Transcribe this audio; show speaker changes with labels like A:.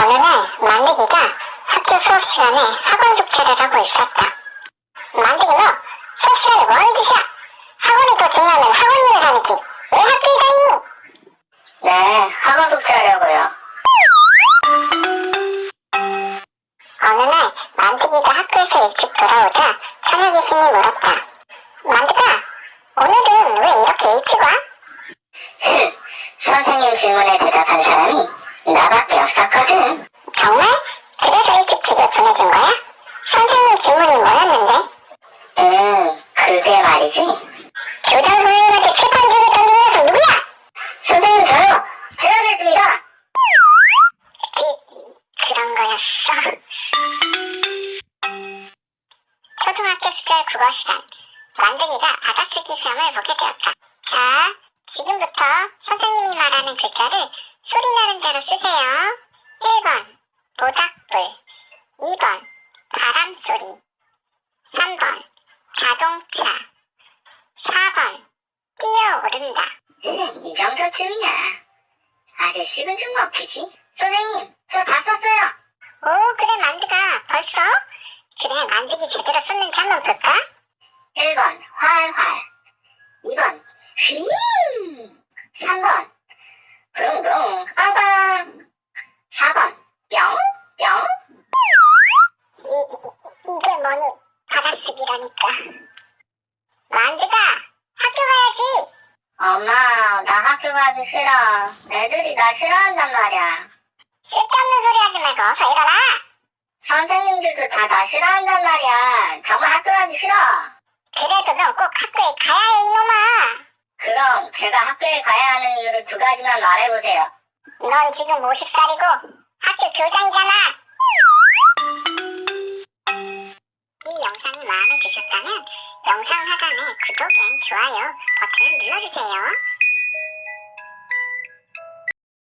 A: 어느 날 만드기가 학교 수업 시간에 학원 숙제를 하고 있었다. 만드기 너 수업 시간에 뭐 하는 짓이야? 학원이 더 중요하면 학원 일을 하는 지왜 학교에 다니니?
B: 네, 학원 숙제 하려고요.
A: 어느 날 만드기가 학교에서 일찍 돌아오자 천혁 귀신이 물었다. 만드가 오늘은 왜 이렇게 일찍 와?
B: 선생님 질문에 대답한 사람이 나밖에 말이지.
A: 교장 선생님한테 칠판 주고 던진 녀석 누구야?
B: 선생님 저요. 제가 됐습니다.
A: 그, 그런 거였어. 초등학교 시절 국어 시간, 만드기가 받아쓰기 시험을 보게 되었다. 자, 지금부터 선생님이 말하는 글자를 소리 나는 대로 쓰세요. 1번, 모닥불. 2번, 바람소리. 3번, 자동차. 4번, 뛰어오른다.
B: 흐, 이 정도쯤이야. 아주 식은 죽 먹히지. 선생님, 저 다 썼어요.
A: 오, 그래, 만드가. 벌써? 그래, 만드기 제대로 썼는지 한번 볼까?
B: 1번, 활활. 2번, 휘 3번, 부릉부릉, 빵빵. 4번, 뿅, 뿅.
A: 이, 이, 이게 뭐니? 받아쓰기라니까. 만드가, 학교 가야지.
B: 가기 싫어. 애들이 나 싫어한단 말이야.
A: 쓸데없는 소리 하지 말고 어서 일어나.
B: 선생님들도 다 나 싫어한단 말이야. 정말 학교 가기 싫어.
A: 그래도 넌 꼭 학교에 가야 해, 이놈아.
B: 그럼 제가 학교에 가야 하는 이유를 두 가지만 말해보세요.
A: 넌 지금 50살이고 학교 교장이잖아. 이 영상이 마음에 드셨다면 영상 하단에 구독 앤 좋아요 버튼을 눌러주세요.